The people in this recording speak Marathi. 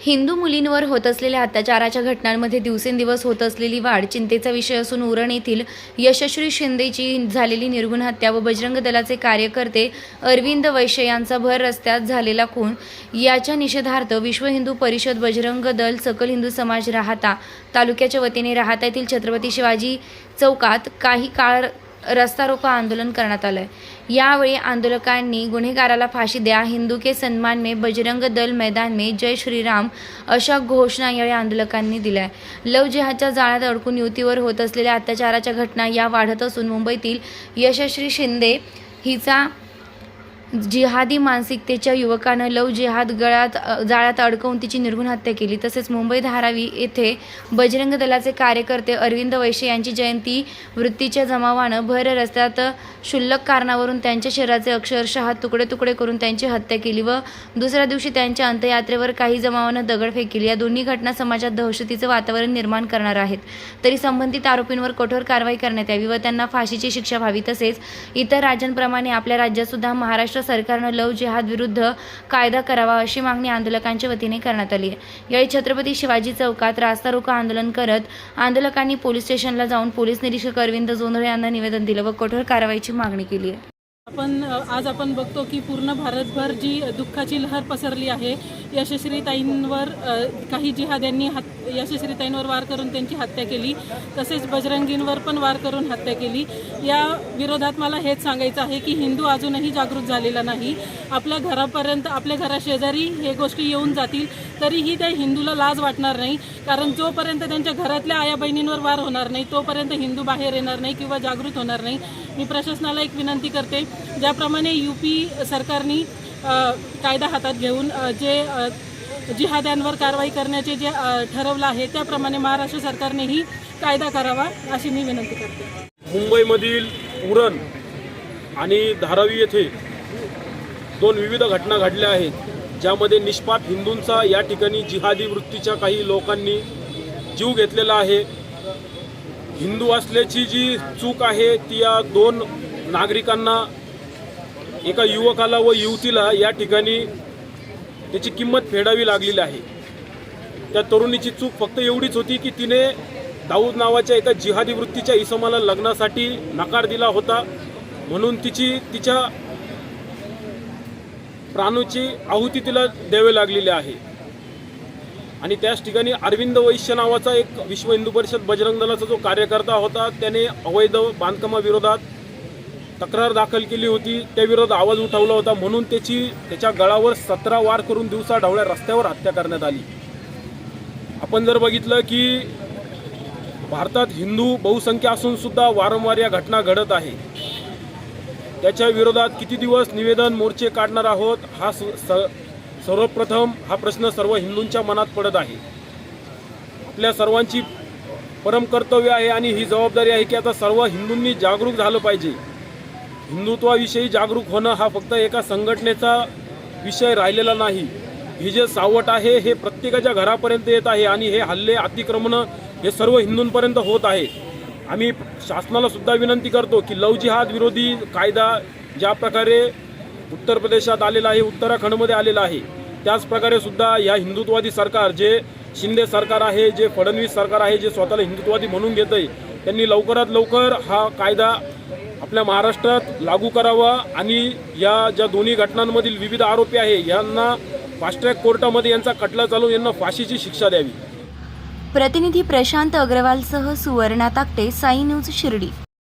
हिंदू मुलींवर होत असलेल्या अत्याचाराच्या घटनांमध्ये दिवसेंदिवस होत असलेली वाढ चिंतेचा विषय असून उरण येथील यशस्वी शिंदेची झालेली निर्गुण हत्या व बजरंग दलाचे कार्यकर्ते अरविंद वैश्य यांचा भर रस्त्यात झालेला खून याच्या निषेधार्थ विश्व हिंदू परिषद बजरंग दल सकल हिंदू समाज राहता तालुक्याच्या वतीने राहता येथील छत्रपती शिवाजी चौकात काही काळ रस्ता रोको आंदोलन करण्यात आलं आहे यावेळी आंदोलकांनी गुन्हेगाराला फाशी द्या हिंदू के सन्मान में बजरंग दल मैदान में जय श्रीराम अशा घोषणा यावेळी आंदोलकांनी दिल्या. आहे लव जिहादच्या जाळ्यात अडकून युतीवर होत असलेल्या अत्याचाराच्या घटना या वाढत असून मुंबईतील यशस्वी शिंदे हिचा जिहादी मानसिकतेच्या युवकानं लव जिहाद गळ्यात जाळ्यात अडकवून तिची निर्गुण हत्या केली. तसेच मुंबई धारावी येथे बजरंग दलाचे कार्यकर्ते अरविंद वैश्य यांची जयंती वृत्तीच्या जमावानं भर रस्त्यात क्षुल्लक कारणावरून त्यांच्या शरीराचे अक्षरशः तुकडे तुकडे करून त्यांची हत्या केली व दुसऱ्या दिवशी त्यांच्या अंत्ययात्रेवर काही जमावानं दगडफेक केली या दोन्ही घटना समाजात दहशतीचं वातावरण निर्माण करणार आहेत. तरी संबंधित आरोपींवर कठोर कारवाई करण्यात यावी व त्यांना फाशीची शिक्षा व्हावी. तसेच इतर राज्यांप्रमाणे आपल्या राज्यात सुद्धा महाराष्ट्र सरकारनं लव जिहाद विरुद्ध कायदा करावा अशी मागणी आंदोलकांच्या वतीने करण्यात आली आहे. यावेळी छत्रपती शिवाजी चौकात रास्ता रोको आंदोलन करत आंदोलकांनी पोलीस स्टेशनला जाऊन पोलीस निरीक्षक अरविंद जोंधळे यांना निवेदन दिलं व कठोर कारवाईची मागणी केली आहे. आपण आज आपण बघतो की पूर्ण भारतभर जी दुःखाची लहर पसरली आहे यशस्वीताईंवर काही जिहाद्यांनी हत यशस्वीताईंवर वार करून त्यांची हत्या केली तसेच बजरंगींवर पण वार करून हत्या केली. या विरोधात मला हेच सांगायचं आहे की हिंदू अजूनही जागृत झालेला नाही. आपल्या घरापर्यंत आपल्या घराशेजारी हे गोष्टी येऊन जातील तरीही त्या हिंदूला लाज वाटणार नाही. कारण जोपर्यंत त्यांच्या घरातल्या आया बहिणींवर वार होणार नाही तोपर्यंत हिंदू बाहेर येणार नाही किंवा जागृत होणार नाही. मी प्रशासनाला एक विनंती करते ज्याप्रमाणे यू पी सरकारने कायदा हातात घेऊन जे जिहाद्यांवर कारवाई करण्याचे जे ठरवलं आहे त्याप्रमाणे महाराष्ट्र सरकारनेही कायदा करावा अशी मी विनंती करते. मुंबईमधील उरण आणि धारावी येथे दोन विविध घटना घडल्या आहेत ज्यामध्ये निष्पाप हिंदूंचा या ठिकाणी जिहादी वृत्तीच्या काही लोकांनी जीव घेतलेला आहे. हिंदू असल्याची जी चूक आहे ती या दोन नागरिकांना एका युवकाला व युवतीला या ठिकाणी त्याची किंमत फेडावी लागलेली आहे. त्या तरुणीची चूक फक्त एवढीच होती की तिने दाऊद नावाच्या एका जिहादी वृत्तीच्या इसमाला लग्नासाठी नकार दिला होता. म्हणून तिची तिच्या प्राणूची आहुती तिला द्यावी लागलेली आहे. आणि त्याच ठिकाणी अरविंद वैश्य नावाचा एक विश्व हिंदू परिषद बजरंग दलाचा जो कार्यकर्ता होता त्याने अवैध बांधकामाविरोधात तक्रार दाखल केली होती. त्याविरोधात आवाज उठवला होता म्हणून त्याची त्याच्या गळावर सतरा वार करून दिवसा ढवळ्या रस्त्यावर हत्या करण्यात आली. आपण जर बघितलं की भारतात हिंदू बहुसंख्या असून सुद्धा वारंवार या घटना घडत आहे. त्याच्या विरोधात किती दिवस निवेदन मोर्चे काढणार आहोत हा स- स- सर्वप्रथम हा प्रश्न सर्व हिंदूंच्या मनात पडत आहे. आपल्या सर्वांची परम कर्तव्य आहे आणि ही जबाबदारी आहे की आता सर्व हिंदूंनी जागरूक झालं पाहिजे. हिंदुत्वाविषयी जागरूक होणं हा फक्त एका संघटनेचा विषय राहिलेला नाही. हे जे सावट आहे हे प्रत्येकाच्या घरापर्यंत येत आहे आणि हे हल्ले अतिक्रमणं हे सर्व हिंदूंपर्यंत होत आहे. आम्ही शासनाला सुद्धा विनंती करतो की लव जिहाद विरोधी कायदा ज्या प्रकारे उत्तर प्रदेशात आलेला आहे उत्तराखंडमध्ये आलेला आहे. त्याचप्रकारे सुद्धा या हिंदुत्ववादी सरकार जे शिंदे सरकार आहे जे फडणवीस सरकार आहे जे स्वतःला हिंदुत्ववादी म्हणून घेत आहे त्यांनी लवकरात लवकर हा कायदा आपल्या महाराष्ट्रात लागू करावा आणि या ज्या दोन्ही घटनांमधील विविध आरोपी आहे यांना फास्ट ट्रॅक कोर्टामध्ये यांचा खटला चालवून यांना फाशीची शिक्षा द्यावी. प्रतिनिधी प्रशांत अग्रवालसह सुवर्णा ताकटे साई न्यूज शिर्डी.